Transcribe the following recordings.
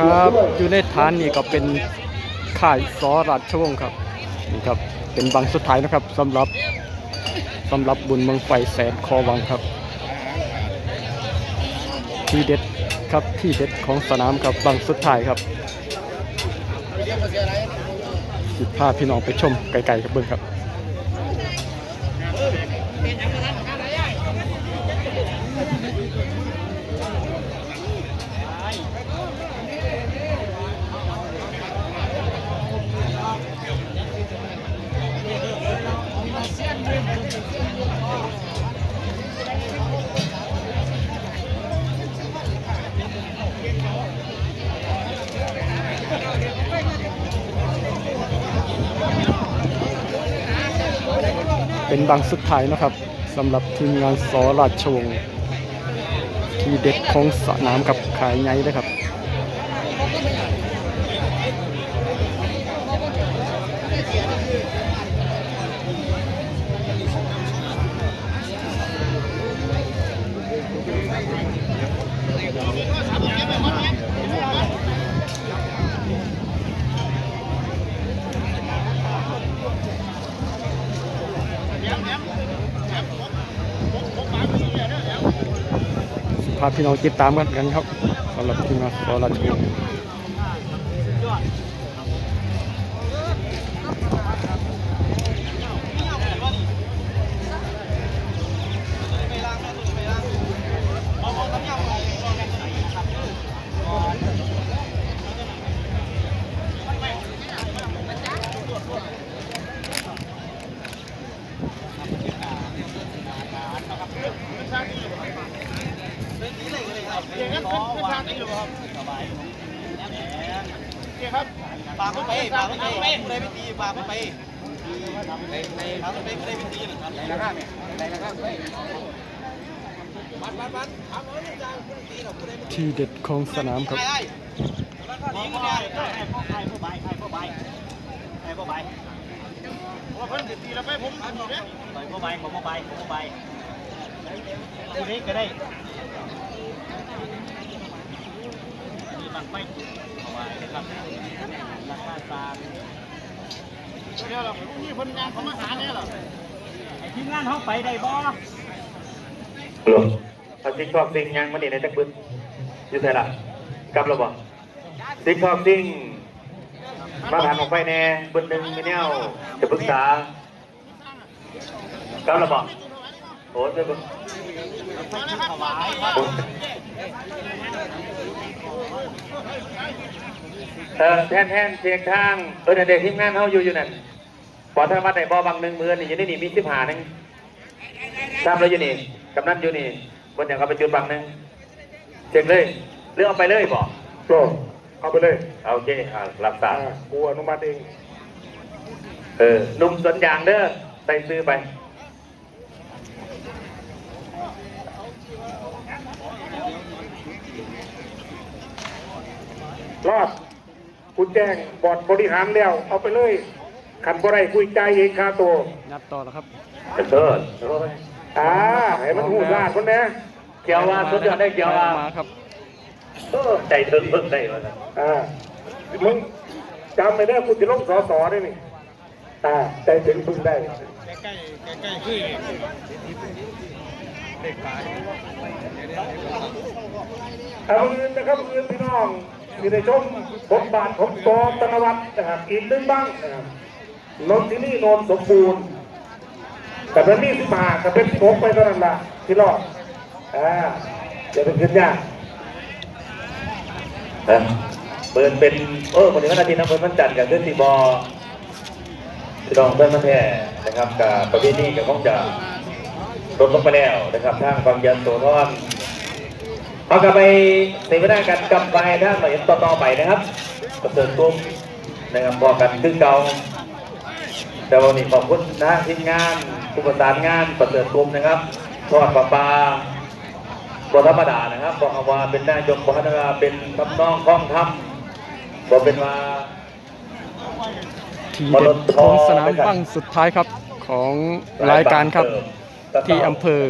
ครับอยู่ในฐานนี่ก็เป็นค่ายสอราชวงศ์ครับนี่ครับเป็นบังสุดท้ายนะครับสำหรับสำหรับบุญเมืองไฟแสนคอวังครับ ที่เด็ดครับที่เด็ดของสนามครับบังสุดท้ายครับสิพาพี่น้องไปชมไกลๆครับเบิ้งครับ เป็นบางสุดท้ายนะครับสำหรับทีมงานสอราชวงศ์ที่เด็ดของสนามกับขายไงนะครับ พาพี่น้องติดตามกันกันครับสำหรับทีมงานสอราช วงศ์ฝากมันไปฝากมันไปไม่ได้ไปตีฝากมันไปฝากมันไปไม่ได้ไปตีนะครับไหนละข้าเนี่ยไหนละข้าไปบัดบัดบัดถามว่าจะตีหรอผู้ใดที่เด็ดของสนามครับไอ้ไอ้นี่ก็ได้ไอ้พ่อไอ้พ่อใบไอ้พ่อใบไอ้พ่อใบว่าเพิ่นตีแล้วไปผมอันนี้เนี่ยไอ้พ่ใบบ่ใบบ่ใบผู้นี้ก็ได้มีบัง ไปเอาไว้นะครับราคาตามเดี๋ยวเรามีคนงานเขามาหาเนี่ยเหรอไอ้ทีมงานเขาไปได้บ่หลวงพอซิกทอกซิงยังมันนี่ในจักบึ้นอยู่ไสล่ะกลับแล้วบ่ซิกทอกซิงมาถามออกไปแน่บึ้นหนึ่งไม่แนวจะปรึกษากลับแล้วบ่โอ้ยเดี๋ยวเบิ่ง เออแทนแทนเสียงทางเออเด็กทีมงานเขาอยู่อยู่นั่นปอธรรมะในบ่อบางหนึ่งมือนี่อยู่นี่นี่มีสิบหาหนึ่งทราบแล้วอยู่นี่กำนันอยู่นี่บนอย่างเอาไปจุดบังหนึงเช็คเลยเรื่องเอาไปเลยบอกก็เอาไปเลยเอาโอเคอ่ารับทราบอ่ากูอนุมัติเองเออหนุ่มสวนยางเด้อใส่ซื้อไป รอดกูแจ้งบอร์ดบริหารแล้ว เอาไปเลยขันบ่ได้คุยใจายเองค่าตัวนัดต่อแล้วครับกระเทิดโอ้ยอ่าให้มันหูลาดคนนี้เกี่ยวว่าสุดยอดได้เกี่ยวว่ามาครับเออใจเถิงเพิ่งได้เลยนะอ่ามึงจำไม่ได้กูจะลงสอสอได้นี่อ่าใจถึงพึ่งได้เอาเงินนะครับเงินพี่น้อง อยู่ในชมบทบาทของกอธนวันนะครับอีกหนึ่งบ้างนะครับนนที่นี่นนสมบูรณ์แต่เป็นนี่มาแต่เป็นโกไปเท่านั้นละที่รอดอ่าอย่าเป็นขึ้นยากเออเปิดเป็นเออวันนี้วันอาทิตย์นะเปิดวันจันทร์กับเดือนสีบอพี่น้องเพื่อนมาแท้นะครับกับประเภทนี้ก็คงจะลดลงไปแล้วนะครับทางความยันโซนอน เอากลับไปเสวนากันกลับไปถ้าเราเห็นต่อๆไปนะครับประเสริฐตุ้มนะครับบอกกันคือเก่าแต่วันนี้ขอบคุณนะทีมงานผู้ประสานงานประเสริฐตุ้มนะครับทอดปลาปลาบธรรมดานะครับบอกว่าเป็นนายกบธรรมดาเป็นทำนองคล้องทำบอกเป็นว่าที่เด็ดของสนามบังสุดท้ายครับของรายการครับที่อำเภอ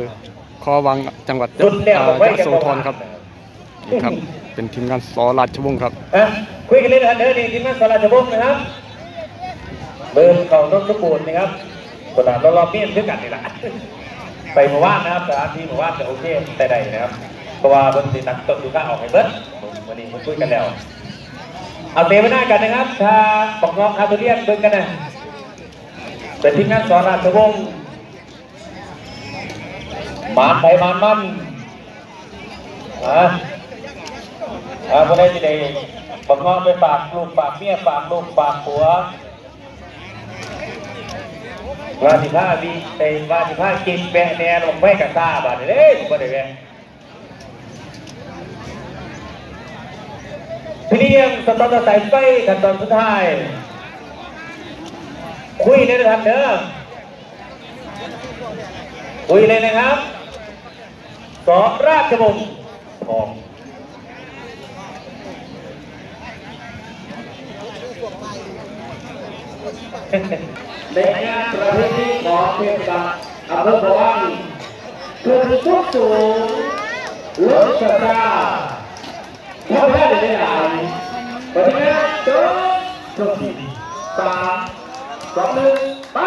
คอวังจังหวัดจุดแรกอ่าบอกไว้ยะโสธรครับ นี่ครับ เป็นทีมงานสอราชวงศ์ครับอะคุยกันเลยนะครับเด้อนี่ทีมงานสราชวงศ์นะครับ เบอร์เขาต้นสมบูรณ์นะครับกดดันรอบๆเมียนด้วยกันนี่แหละไปเมื่อวานนะครับสถานที่เมื่อวานจะโอเคแต่ใดนะครับ เพราะว่าบนสีนักต้นดูข้าออกให้เบิร์ดวันนี้มาคุยกันแล้ว เอาเตะไปหน้ากันนะครับถ้าบอกน้องอาตัวเรียกเบิ่งกันนะเป็นทีมงานสอราชวงศ์มานไทยหมานมันอะ อ่าพอได้ที่ใดบอกน้อไปฝากลูกฝากเมียฝากลูกฝากผัววาสิผ้าวีไอ้วาสิผ้ากินแบะแนนลงไปกับตาบาดนี้เด้บ่ได้แบะพี่นี่ยังสตอร์สายไฟขั้นตอนสุดท้าย คุยเลยนะครับเด้อคุยเลยนะครับสอราชวงศ์ทอง ในงานประเพณีของเทศบาลอำเภอพะวังคือทุกสูงลดชะตาพ่อแม่เด็กได้อ่านปฏิญาณจบจบที่สามสองหนึ่งไป